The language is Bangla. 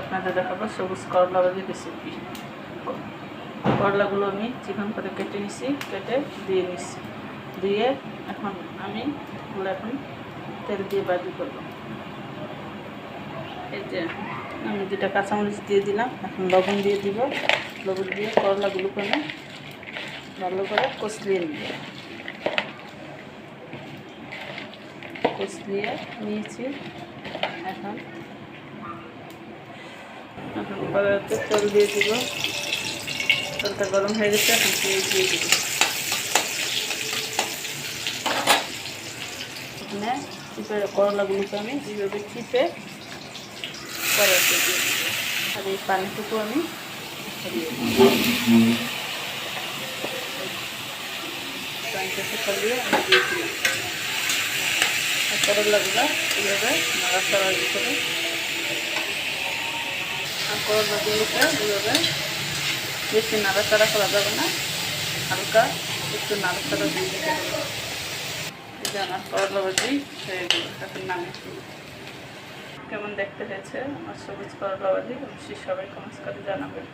আপনাদের দেখাবো, সবুজ করলা ভাজি রেসিপি করলাগুলো আমি চিকন করে কেটে নিছি, কেটে দিয়ে নিছি। দিয়ে এখন আমি এগুলো এখন তেল দিয়ে ভাজি করব। এই যে, আমি দুটা কাঁচামরিচ দিয়ে দিলাম, এখন লবণ দিয়ে দিব। লবণ দিয়ে করলাগুলোকে আমি ভালো করে কষলিয়ে নিব। কষলিয়ে নিয়েছি, এখন কড়াইতে তেল দিয়ে দিব। তেলটা গরম হয়ে গেছে, এখন পেঁয়াজ দিয়ে দিব। এখানে চিপে করলাগুলোকে আমি এইভাবে চিপে কড়াইতে দিয়ে দিব। আর এই পানিটুকু আমি দিব। দিয়ে দিলাম করলাগুলো এইভাবে নাড়াচাড়া করে আর করলা দিয়ে এইভাবে বেশি নাড়াচাড়া করা যাবে না। হালকা একটু নাড়াচাড়া দিয়ে দিতে করলা ভাজি হয়ে গেল, এখন কেমন দেখতে হয়েছে? আমার সবুজ করলা ভাজি অবশ্যই সবাই কমেন্টস করে জানাবেন।